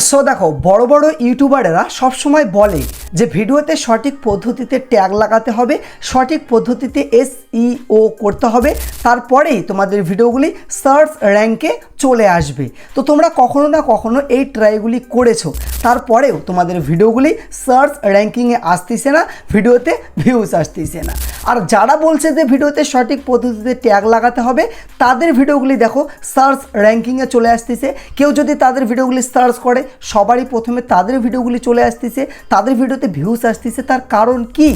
So দেখো বড় বড় ইউটিউবারেরা সবসময় বলে যে ভিডিওতে সঠিক পদ্ধতিতে ট্যাগ লাগাতে হবে, সঠিক পদ্ধতিতে এসইও করতে হবে, তারপরেই তোমাদের ভিডিওগুলি সার্চ র্যাঙ্কে চলে আসবে। তো তোমরা কখনো না কখনো এই ট্রাইগুলি করেছ, তারপরেও তোমাদের ভিডিওগুলি সার্চ র্যাঙ্কিংয়ে আসতেছে না, ভিডিওতে ভিউজ আসতেছে না। আর যারা বলছে যে ভিডিওতে সঠিক পদ্ধতিতে ট্যাগ লাগাতে হবে, তাদের ভিডিওগুলি দেখো সার্চ র্যাঙ্কিংয়ে চলে আসতেছে। কেউ যদি তাদের ভিডিওগুলি সার্চ করে, সবারই প্রথমে তাদের ভিডিওগুলি চলে আসতেছে, তাদের ভিডিওতে ভিউজ আসতেছে, তার কারণ কি?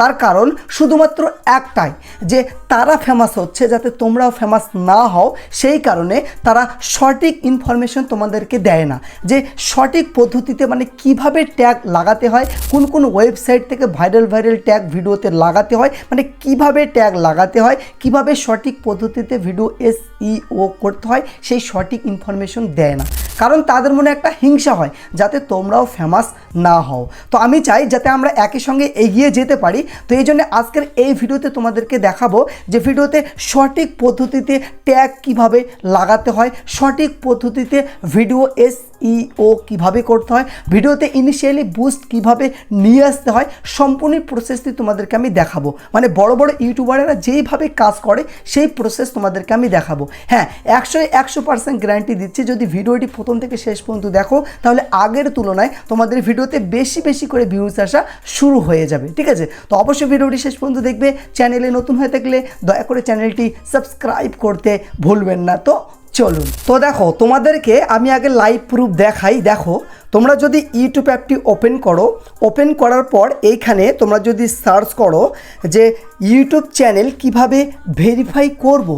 তার কারণ শুধুমাত্র একটাই, যে তারা ফেমাস হচ্ছে যাতে তোমরাও ফেমাস না হও, সেই কারণে তারা সঠিক ইনফরমেশন তোমাদেরকে দেয় না। যে সঠিক পদ্ধতিতে মানে কীভাবে ট্যাগ লাগাতে হয়, কোন কোন ওয়েবসাইট থেকে ভাইরাল ভাইরাল ট্যাগ ভিডিওতে লাগাতে হয় মানে কীভাবে ট্যাগ লাগাতে হয়, কীভাবে সঠিক পদ্ধতিতে ভিডিও এসইও করতে হয়, সেই সঠিক ইনফরমেশন দেয় না। কারণ তাদের মনে একটা হিংসা হয়, যাতে তোমরাও ফেমাস না হও। তো আমি চাই যাতে আমরা একই সঙ্গে এগিয়ে যেতে পারি। তো এই জন্য আজকের এই ভিডিওতে তোমাদেরকে দেখাবো যে ভিডিওতে সঠিক পদ্ধতিতে ট্যাগ কীভাবে লাগাতে হয়, সঠিক পদ্ধতিতে ভিডিও এসইও কীভাবে করতে হয়, ভিডিওতে ইনিশিয়ালি বুস্ট কীভাবে নিয়ে আসতে হয়, সম্পূর্ণ প্রসেসটি তোমাদেরকে আমি দেখাবো। মানে বড় বড় ইউটিউবারেরা যেইভাবে কাজ করে, সেই প্রসেস তোমাদেরকে আমি দেখাবো। হ্যাঁ একশো একশো পার্সেন্ট গ্যারান্টি দিচ্ছি, যদি ভিডিওটি প্রথম থেকে শেষ পর্যন্ত দেখো, তাহলে আগের তুলনায় তোমাদের ভিডিওতে বেশি বেশি করে ভিউজ আসা শুরু হয়ে যাবে, ঠিক আছে তো অবশ্যই ভিডিওটি শেষ পর্যন্ত দেখবে, চ্যানেলে নতুন হয়ে থাকলে দয়া করে চ্যানেলটি সাবস্ক্রাইব করতে ভুলবেন না তো চলুন, তো দেখো, তোমাদেরকে আমি আগে লাইভ প্রুফ দেখাই, দেখো, তোমরা যদি ইউটিউব অ্যাপটি ওপেন করো ওপেন করার পর এইখানে তোমরা যদি সার্চ করো যে ইউটিউব চ্যানেল কীভাবে ভেরিফাই করব।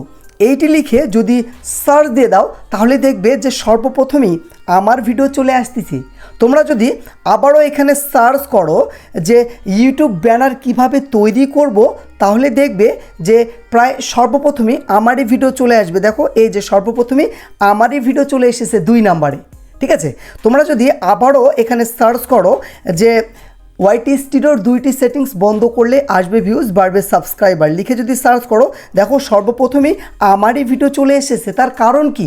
এইটি লিখে যদি সার্চ দিয়ে দাও, তাহলে দেখবে যে সর্বপ্রথমেই আমার ভিডিও চলে আসতেছি। তোমরা যদি আবারও এখানে সার্চ করো যে ইউটিউব ব্যানার কীভাবে তৈরি করব, তাহলে দেখবে যে প্রায় সর্বপ্রথমেই আমারই ভিডিও চলে আসবে। দেখো, এই যে সর্বপ্রথমেই আমারই ভিডিও চলে এসেছে দুই নাম্বারে ঠিক আছে? তোমরা যদি আবারও এখানে সার্চ করো যে ওয়াইটি স্টিডোর দুইটি সেটিংস বন্ধ করলে আসবে ভিউজ বাড়বে সাবস্ক্রাইবার লিখে যদি সার্চ করো, দেখো সর্বপ্রথমেই আমারই ভিডিও চলে এসেছে। তার কারণ কি?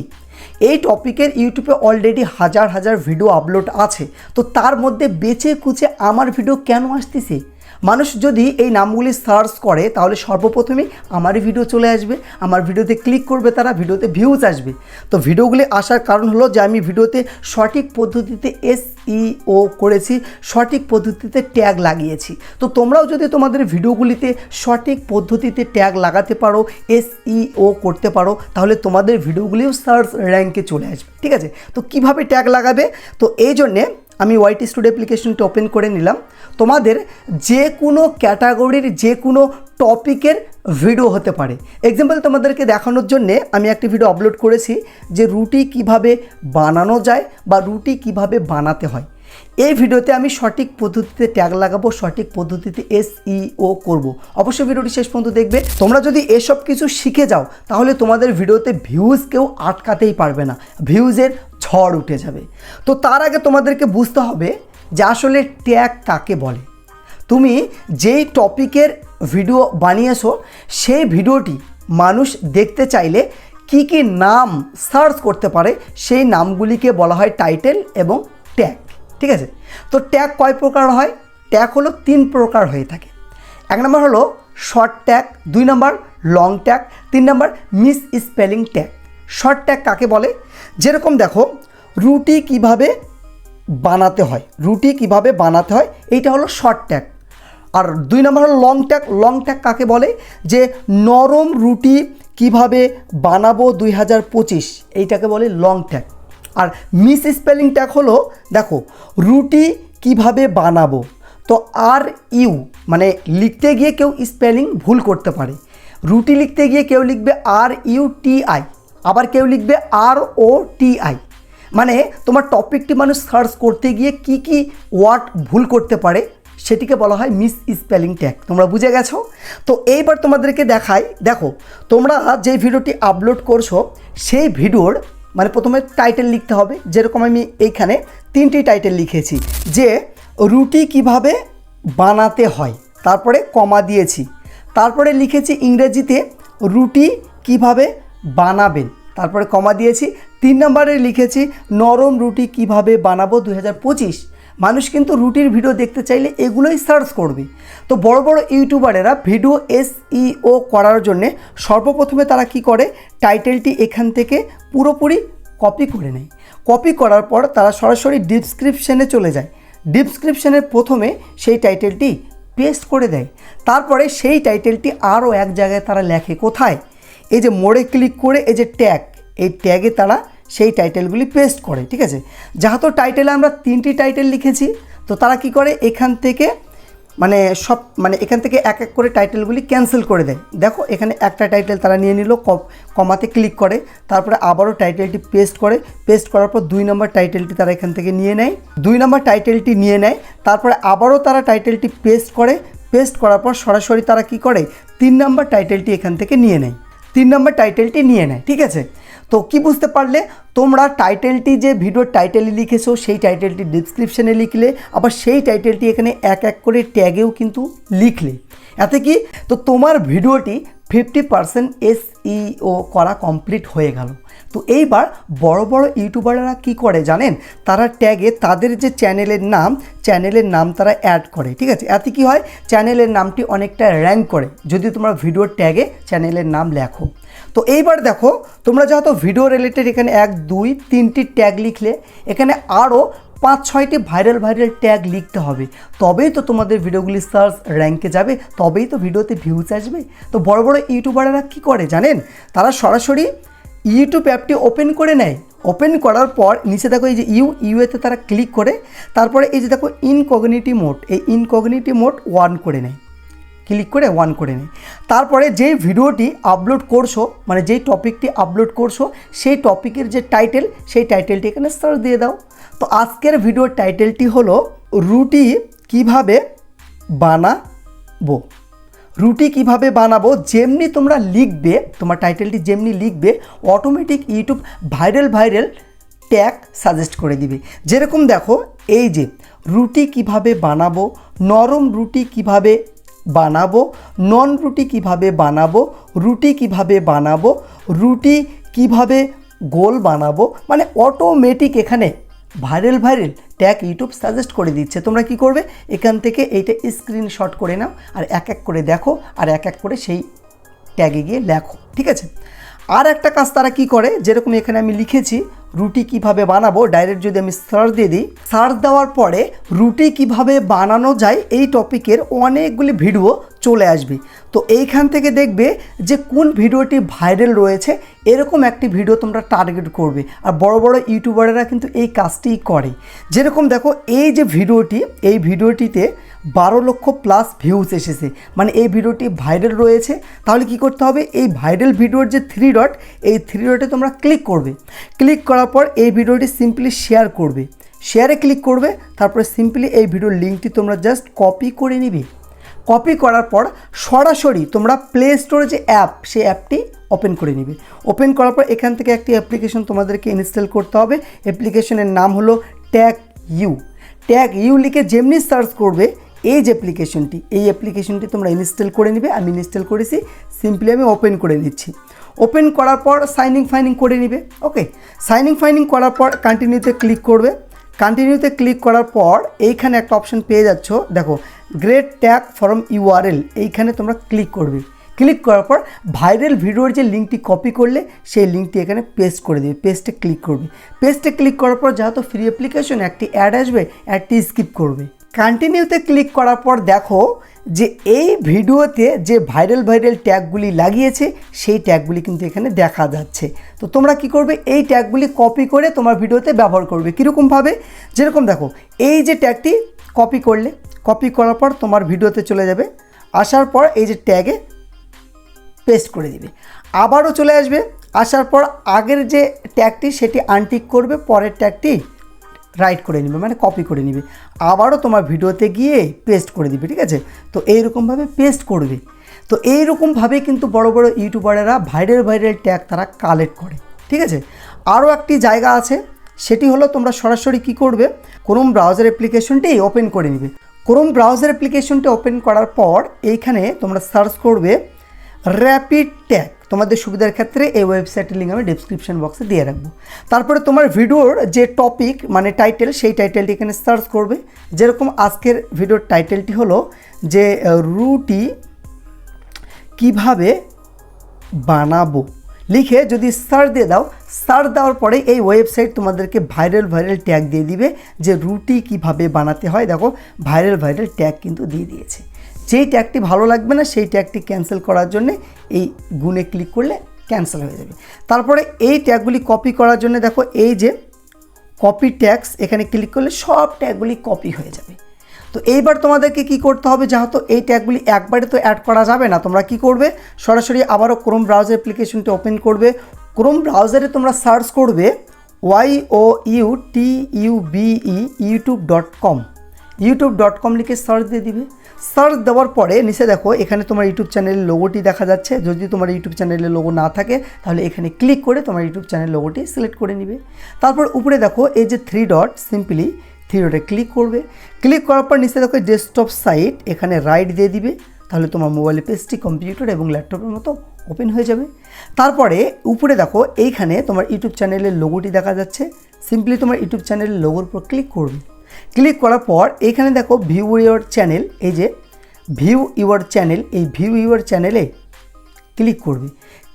এই টপিকের ইউটিউবে অলরেডি হাজার হাজার ভিডিও আপলোড আছে। তো তার মধ্যে বেছে কুচে আমার ভিডিও কেন আসতেছে? মানুষ যদি এই নামগুলি সার্চ করে, তাহলে সর্বপ্রথমেই আমারই ভিডিও চলে আসবে। আমার ভিডিওতে ক্লিক করবে তারা, ভিডিওতে ভিউজ আসবে। তো ভিডিওগুলি আসার কারণ হলো যে, আমি ভিডিওতে সঠিক পদ্ধতিতে এসইও করেছি, সঠিক পদ্ধতিতে ট্যাগ লাগিয়েছি। তো তোমরাও যদি তোমাদের ভিডিওগুলিতে সঠিক পদ্ধতিতে ট্যাগ লাগাতে পারো এসইও করতে পারো, তাহলে তোমাদের ভিডিওগুলিও সার্চ র্যাঙ্কে চলে আসবে। ঠিক আছে? তো কীভাবে ট্যাগ লাগাবে? তো এই জন্যে আমি ওয়াইটি স্টুডিও অ্যাপ্লিকেশনটি ওপেন করে নিলাম। তোমাদের যে কোনো ক্যাটাগরির যে কোনো টপিকের ভিডিও হতে পারে। এক্সাম্পল তোমাদেরকে দেখানোর জন্যে আমি একটি ভিডিও আপলোড করেছি যে রুটি কীভাবে বানানো যায় বা রুটি কীভাবে বানাতে হয়। এই ভিডিওতে আমি সঠিক পদ্ধতিতে ট্যাগ লাগাবো, সঠিক পদ্ধতিতে এসইও করব। অবশ্যই ভিডিওটি শেষ পর্যন্ত দেখবে। তোমরা যদি এসব কিছু শিখে যাও, তাহলে তোমাদের ভিডিওতে ভিউজ কেউ আটকাতেই পারবে না। ভিউজের ঝড় উঠে যাবে। তো তার আগে তোমাদেরকে বুঝতে হবে যে আসলে ট্যাগ কাকে বলে। তুমি যেই টপিকের ভিডিও বানিয়েছো, সেই ভিডিওটি মানুষ দেখতে চাইলে কি কি নাম সার্চ করতে পারে, সেই নামগুলিকে বলা হয় টাইটেল এবং ট্যাগ। ঠিক আছে? তো ট্যাগ কয় প্রকার হয়? ট্যাগ হলো তিন প্রকার হয়ে থাকে। এক নম্বর হলো শর্ট ট্যাগ, দুই নম্বর লং ট্যাগ, তিন নম্বর miss spelling tag. Short tag কাকে বলে? যেরকম দেখো, রুটি কীভাবে বানাতে হয়, রুটি কীভাবে বানাতে হয়, এইটা হলো শর্ট ট্যাগ। আর দুই নম্বর হলো লং ট্যাগ লং ট্যাগ কাকে বলে? যে নরম রুটি কীভাবে বানাবো দুই হাজার পঁচিশ, এইটাকে বলে লং ট্যাগ। আর মিস স্পেলিং ট্যাগ হলো, দেখো, রুটি কীভাবে বানাবো, তো আর ইউ মানে লিখতে গিয়ে কেউ স্পেলিং ভুল করতে পারে। রুটি লিখতে গিয়ে কেউ লিখবে আর ইউ টি আই। আবার কেউ লিখবে আর ও টি আই মানে তোমার টপিকটি মানুষ সার্চ করতে গিয়ে কি কি ওয়ার্ড ভুল করতে পারে, সেটিকে বলা হয় মিস স্পেলিং ট্যাগ তোমরা বুঝে গেছো? তো এইবার তোমাদেরকে দেখাই, দেখো, তোমরা যে ভিডিওটি আপলোড করছ, সেই ভিডিওর মানে প্রথমে টাইটেল লিখতে হবে, যেরকম আমি এইখানে তিনটি টাইটেল লিখেছি, যে রুটি কীভাবে বানাতে হয়, তারপরে কমা দিয়েছি, তারপরে লিখেছি ইংরেজিতে রুটি কীভাবে বানাবেন। তারপরে কমা দিয়েছি। তিন নম্বরে লিখেছি, নরম রুটি কীভাবে বানাবো দু হাজার পঁচিশ? মানুষ কিন্তু রুটির ভিডিও দেখতে চাইলে এগুলোই সার্চ করবে। তো বড় বড় ইউটিউবারেরা ভিডিও এসইও করার জন্যে সর্বপ্রথমে তারা কি করে? টাইটেলটি এখান থেকে পুরোপুরি কপি করে নেয়। কপি করার পর তারা সরাসরি ডিসক্রিপশানে চলে যায়। ডিসক্রিপশানের প্রথমে সেই টাইটেলটি পেস্ট করে দেয়। তারপরে সেই টাইটেলটি আরও এক জায়গায় তারা লেখে কোথায়? এই যে মোড়ে ক্লিক করে এই যে ট্যাগ এই ট্যাগে তারা সেই টাইটেলগুলি পেস্ট করে, ঠিক আছে? যেহেতু টাইটেলে আমরা তিনটি টাইটেল লিখেছি, তো তারা কি করে? এখান থেকে মানে সব মানে এখান থেকে এক এক করে টাইটেলগুলি ক্যান্সেল করে দেয়। দেখো, এখানে একটা টাইটেল তারা নিয়ে নিল কমাতে ক্লিক করে, তারপরে আবারও টাইটেলটি পেস্ট করে পেস্ট করার পর দুই নম্বর টাইটেলটি তারা এখান থেকে নিয়ে নেয়, দুই নম্বর টাইটেলটি নিয়ে নেয়, তারপরে আবারও তারা টাইটেলটি পেস্ট করে পেস্ট করার পর সরাসরি তারা কি করে? তিন নম্বর টাইটেলটি এখান থেকে নিয়ে নেয়। তিন নম্বর টাইটেলটি নিয়ে নেয়, ঠিক আছে? তো কি বুঝতে পারলে? তোমরা টাইটেলটি যে ভিডিওর টাইটেলে লিখেছো, সেই টাইটেলটি ডিসক্রিপশানে লিখলে, আবার সেই টাইটেলটি এখানে এক এক করে ট্যাগেও কিন্তু লিখলে। এতে কি? তো তোমার ভিডিওটি ফিফটি পারসেন্ট এসইও করা কমপ্লিট হয়ে গেল। তো এইবার বড় বড় ইউটিউবাররা কি করে জানেন? তারা ট্যাগে তাদের যে চ্যানেলের নাম চ্যানেলের নাম তারা অ্যাড করে, ঠিক আছে? এতে কি হয়? চ্যানেলের নামটি অনেকটা র্যাঙ্ক করে। যদি তোমরা ভিডিওর ট্যাগে চ্যানেলের নাম লেখো। তো এইবার দেখো, তোমরা যেহেতু ভিডিও রিলেটেড এখানে এক, দুই, তিনটি ট্যাগ লিখলে, এখানে আরও পাঁচ, ছয়টি ভাইরাল ভাইরাল ট্যাগ লিখতে হবে। তবেই তো তোমাদের ভিডিওগুলি সার্চ র্যাঙ্কে যাবে, তবেই তো ভিডিওতে ভিউজ আসবে। তো বড় বড় ইউটিউবাররা কী করে জানেন? তারা সরাসরি ইউটিউব অ্যাপটি ওপেন করে নেয়। ওপেন করার পর নিচে দেখো এই যে ইউ ইউএতে তারা ক্লিক করে, তারপরে এই যে দেখো ইনকগনিটি মোড এই ইনকগনিটি মোড ওয়ান করে নেয়। ক্লিক করে ওয়ান করে নেয়। তারপরে যেই ভিডিওটি আপলোড করছ মানে যেই টপিকটি আপলোড করছ, সেই টপিকের যে টাইটেল সেই টাইটেলটি এখানে সার্চ দিয়ে দাও। তো আজকের ভিডিওর টাইটেলটি হলো রুটি কীভাবে বানাবো। রুটি কীভাবে বানাবো, যেমনি তোমরা লিখবে, তোমার টাইটেলটি যেমনি লিখবে automatic YouTube viral viral tag suggest করে দিবে। যেরকম দেখো, এই যে, রুটি কীভাবে বানাবো, নরম রুটি কীভাবে বানাবো নন রুটি কীভাবে বানাবো, রুটি কীভাবে বানাবো, রুটি কীভাবে গোল বানাবো মানে অটোমেটিক এখানে viral viral tag YouTube suggest করে দিচ্ছে। তোমরা কি করবে? এখান থেকে এইটা স্ক্রিনশট করে নাও আর এক এক করে দেখো আর এক এক করে সেই ট্যাগে গিয়ে লেখো, ঠিক আছে? আর একটা কাজ তারা কি করে? যেরকম এখানে আমি লিখেছি, রুটি কীভাবে বানাবো? ডাইরেক্ট যদি আমি সার্চ দিয়ে দিই সার্চ দেওয়ার পরে রুটি কীভাবে বানানো যায়? এই টপিকের অনেকগুলি ভিডিও চলে আসবে। তো এইখান থেকে দেখবে যে কোন ভিডিওটি ভাইরাল রয়েছে, এরকম একটি ভিডিও তোমরা টার্গেট করবে। আর বড় বড় ইউটিউবারেরা কিন্তু এই কাজটিই করে। যেরকম দেখো, এই যে ভিডিওটি, এই ভিডিওটিতে বারো লক্ষ প্লাস ভিউজ এসেছে। মানে এই ভিডিওটি ভাইরাল রয়েছে। তাহলে কি করতে হবে? এই ভাইরাল ভিডিওর যে থ্রি ডট এই থ্রি ডটে তোমরা ক্লিক করবে। ক্লিক করার পর এই ভিডিওটি সিম্পলি শেয়ার করবে। শেয়ারে ক্লিক করবে। তারপরে সিম্পলি এই ভিডিওর লিঙ্কটি তোমরা জাস্ট কপি করে নিবে। কপি করার পর সরাসরি তোমরা প্লে স্টোরে যে অ্যাপ সেই অ্যাপটি ওপেন করে নিবে। ওপেন করার পর এখান থেকে একটি অ্যাপ্লিকেশন তোমাদেরকে ইনস্টল করতে হবে। অ্যাপ্লিকেশনের নাম হলো ট্যাগ ইউ ট্যাগ ইউ লিখে যেমনি সার্চ করবে, এই যে অ্যাপ্লিকেশনটি এই অ্যাপ্লিকেশনটি তোমরা ইনস্টল করে নিবে। আমি ইনস্টল করেছি সিম্পলি আমি ওপেন করে নিচ্ছি। ওপেন করার পর সাইনিং ফাইনিং করে নিবে ওকে সাইনিং ফাইনিং করার পর কন্টিনিউতে ক্লিক করবে। কন্টিনিউতে ক্লিক করার পর এইখানে একটা অপশন পেয়ে যাচ্ছ। দেখো গ্রেট ট্যাগ ফরম ইউআরএল, এইখানে তোমরা ক্লিক করবে। ক্লিক করার পর ভাইরাল ভিডিওর যে লিঙ্কটি কপি করলে, সেই লিঙ্কটি এখানে পেস্ট করে দেবে, পেস্টে ক্লিক করবে। পেস্টে ক্লিক করার পর যেহেতু ফ্রি অ্যাপ্লিকেশন, একটি অ্যাড আসবে, অ্যাডটি স্কিপ করবে। কন্টিনিউতে ক্লিক করার পর দেখো যে এই ভিডিওতে যে ভাইরাল ভাইরাল ট্যাগগুলি লাগিয়েছে, সেই ট্যাগগুলি কিন্তু এখানে দেখা যাচ্ছে। তো তোমরা কি করবে? এই ট্যাগগুলি কপি করে তোমার ভিডিওতে ব্যবহার করবে। কীরকমভাবে? যেরকম দেখো, এই যে ট্যাগটি কপি করলে কপি করার পর তোমার ভিডিওতে চলে যাবে। আসার পর এই যে ট্যাগে পেস্ট করে দিবে। আবারও চলে আসবে। আসার পর আগের যে ট্যাগটি সেটি আনটিক করবে, পরের ট্যাগটি রাইট করে নেবে মানে কপি করে নেবে। আবারও তোমার ভিডিওতে গিয়ে পেস্ট করে দিবে, ঠিক আছে? তো এইরকমভাবে পেস্ট করবে। তো এইরকমভাবে কিন্তু বড় বড় ইউটিউবারেরা ভাইরাল ভাইরাল ট্যাগ তারা কালেক্ট করে, ঠিক আছে? আরও একটি জায়গা আছে, সেটি হলো তোমরা সরাসরি কি করবে? কোনো ব্রাউজার অ্যাপ্লিকেশনটি ওপেন করে নিবে। ক্রোম ব্রাউজার অ্যাপ্লিকেশনটি ওপেন করার পর এইখানে তোমরা সার্চ করবে র্যাপিড ট্যাগ তোমাদের সুবিধার ক্ষেত্রে এই ওয়েবসাইটের লিঙ্ক আমি ডিসক্রিপশন বক্সে দিয়ে রাখব। তারপরে তোমার ভিডিওর যে টপিক মানে টাইটেল সেই টাইটেলটি এখানে সার্চ করবে। যেরকম আজকের ভিডিওর টাইটেলটি হলো যে, রুটি কীভাবে বানাবো। লিখে যদি সার্চ দিয়ে দাও সার্চ দেওয়ার পরে এই ওয়েবসাইট তোমাদেরকে ভাইরাল ভাইরাল ট্যাগ দিয়ে দিবে যে রুটি কীভাবে বানাতে হয়। দেখো ভাইরাল ভাইরাল ট্যাগ কিন্তু দিয়ে দিয়েছে। যেই ট্যাগটি ভালো লাগবে না, সেই ট্যাগটি ক্যান্সেল করার জন্য এই গুণে ক্লিক করলে ক্যান্সেল হয়ে যাবে। তারপরে এই ট্যাগগুলি কপি করার জন্য দেখো, এই যে কপি ট্যাক্স এখানে ক্লিক করলে সব ট্যাগগুলি কপি হয়ে যাবে। তো এইবার তোমাদেরকে কি করতে হবে, যেহেতু এই ট্যাগগুলি একবারে তো অ্যাড করা যাবে না, তোমরা কি করবে? সরাসরি আবারও ক্রোম ব্রাউজার অ্যাপ্লিকেশনটি ওপেন করবে। ক্রোম ব্রাউজারে তোমরা সার্চ করবে Y O U T U B E YouTube dot com YouTube dot com লিখে সার্চ দিয়ে দিবে। সার্চ দেওয়ার পরে নিচে দেখো, এখানে তোমার ইউটিউব চ্যানেলের লোগোটি দেখা যাচ্ছে। যদি তোমার ইউটিউব চ্যানেলের লোগো না থাকে, তাহলে এখানে ক্লিক করে তোমার ইউটিউব চ্যানেল লোগোটি সিলেক্ট করে নিবে। তারপর উপরে দেখো, এই যে three dot simply three click করবে। ক্লিক করার পর নিচে দেখো ডেস্কটপ সাইট, এখানে রাইট দিয়ে দিবে। তাহলে তোমার মোবাইলে পেজটি কম্পিউটার এবং ল্যাপটপের মতো ওপেন হয়ে যাবে। তারপরে উপরে দেখো, এইখানে তোমার ইউটিউব চ্যানেলের লোগোটি দেখা যাচ্ছে। সিম্পলি তোমার ইউটিউব চ্যানেলের লোগোর উপর ক্লিক করবে। ক্লিক করার পর এইখানে দেখো ভিউ ইউর চ্যানেল এই যে ভিউ ইউর চ্যানেল এই ভিউ ইউর চ্যানেলে ক্লিক করবে।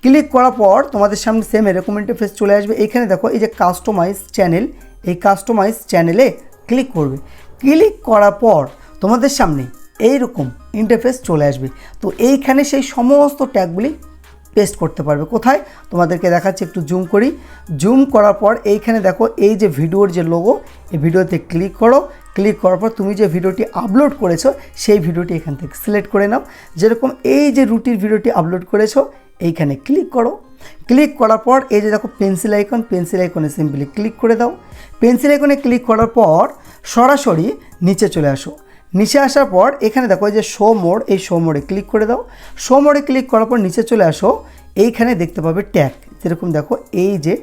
ক্লিক করার পর তোমাদের সামনে সেম এরকম ইন্টারফেস চলে আসবে। এখানে দেখো এই যে কাস্টমাইজ চ্যানেল এই কাস্টমাইজ চ্যানেলে ক্লিক করবে। ক্লিক করার পর তোমাদের সামনে এইরকম ইন্টারফেস চলে আসবে। তো এইখানে সেই সমস্ত ট্যাগগুলি পেস্ট করতে পারবে। কোথায়? তোমাদেরকে দেখাচ্ছি, একটু জুম করি। জুম করার পর এইখানে দেখো, এই যে ভিডিওর যে লোগো এই ভিডিওতে ক্লিক করো। ক্লিক করার পর তুমি যে ভিডিওটি আপলোড করেছ, সেই ভিডিওটি এখান থেকে সিলেক্ট করে নাও। যেরকম এই যে রুটির ভিডিওটি আপলোড করেছ, এইখানে ক্লিক করো। ক্লিক করার পর এই যে দেখো পেন্সিল আইকন পেন্সিল আইকনে সিম্পলি ক্লিক করে দাও। পেন্সিল আইকনে ক্লিক করার পর সরাসরি নিচে চলে আসো। নিচে আসার পর এখানে দেখো যে শো মোড এই শো মোডে ক্লিক করে দাও। শো মোডে ক্লিক করার পর নিচে চলে আসো। এইখানে দেখতে পাবে ট্যাগ যেরকম দেখো এই যে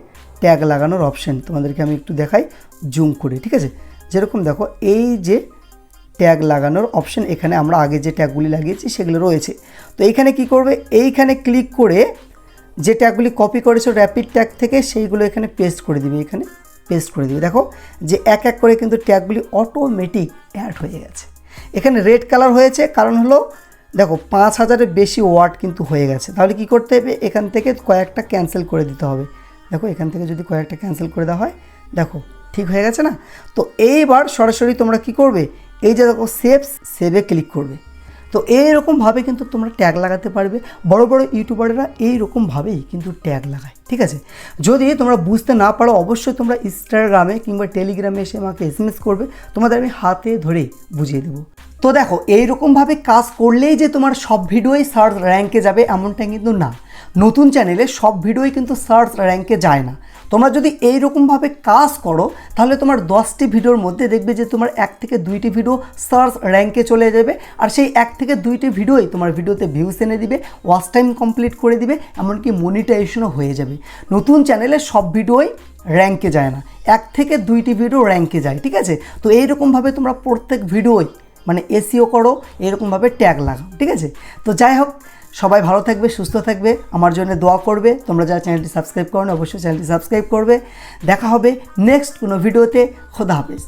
ট্যাগ লাগানোর অপশন তোমাদেরকে আমি একটু দেখাই। জুম করে, ঠিক আছে? যেরকম দেখো এই যে ট্যাগ লাগানোর অপশন এখানে আমরা আগে যে ট্যাগগুলি লাগিয়েছি সেগুলো রয়েছে। তো এইখানে কি করবে? এইখানে ক্লিক করে যে ট্যাগগুলি কপি করেছ র্যাপিড ট্যাগ থেকে সেইগুলো এখানে পেস্ট করে দিবে এখানে। পেস্ট করে দিবে। দেখো যে এক এক করে কিন্তু ট্যাগগুলি অটোমেটিক অ্যাড হয়ে গেছে। এখানে রেড কালার হয়েছে, কারণ হলো দেখো পাঁচ হাজারের বেশি ওয়ার্ড কিন্তু হয়ে গেছে। তাহলে কি করতে হবে? এখান থেকে কয়েকটা ক্যান্সেল করে দিতে হবে। দেখো এখান থেকে যদি কয়েকটা ক্যান্সেল করে দেওয়া হয়, দেখো ঠিক হয়ে গেছে না? তো এইবার সরাসরি তোমরা কি করবে? এই যে দেখো সেভ সেভে ক্লিক করবে। তো এইরকমভাবে কিন্তু তোমরা ট্যাগ লাগাতে পারবে। বড় বড় ইউটিউবাররা এইরকমভাবেই কিন্তু ট্যাগ লাগায়, ঠিক আছে? যদি তোমরা বুঝতে না পারো, অবশ্যই তোমরা ইনস্টাগ্রামে কিংবা টেলিগ্রামে এসে আমাকে এস করবে। তোমাদের আমি হাতে ধরে বুঝিয়ে দেবো। তো দেখো, এইরকমভাবে কাজ করলেই যে তোমার সব ভিডিওই সার্চ র্যাঙ্কে যাবে এমনটা কিন্তু না। নতুন চ্যানেলে সব ভিডিওই কিন্তু সার্চ র্যাঙ্কে যায় না। তোমরা যদি এই রকমভাবে কাজ করো, তাহলে তোমার দশটি ভিডিওর মধ্যে দেখবে যে তোমার এক থেকে দুইটি ভিডিও সার্চ র্যাঙ্কে চলে যাবে। আর সেই এক থেকে দুইটি ভিডিওই তোমার ভিডিওতে ভিউস এনে দিবে ওয়াচ টাইম কমপ্লিট করে দিবে, এমনকি মনিটাইজেশনও হয়ে যাবে। নতুন চ্যানেলে সব ভিডিওই র্যাঙ্কে যায় না। এক থেকে দুইটি ভিডিও র্যাঙ্কে যায়, ঠিক আছে? তো এইরকমভাবে তোমরা প্রত্যেক ভিডিওই মানে এসিও করো এরকমভাবে ট্যাগ লাগাও, ঠিক আছে? তো যাই হোক সবাই ভালো থাকবে, সুস্থ থাকবে, আমার জন্য দোয়া করবে। তোমরা যারা চ্যানেলটি সাবস্ক্রাইব করো অবশ্যই চ্যানেলটি সাবস্ক্রাইব করবে। দেখা হবে নেক্সট কোনো ভিডিওতে। খোদা হাফেজ।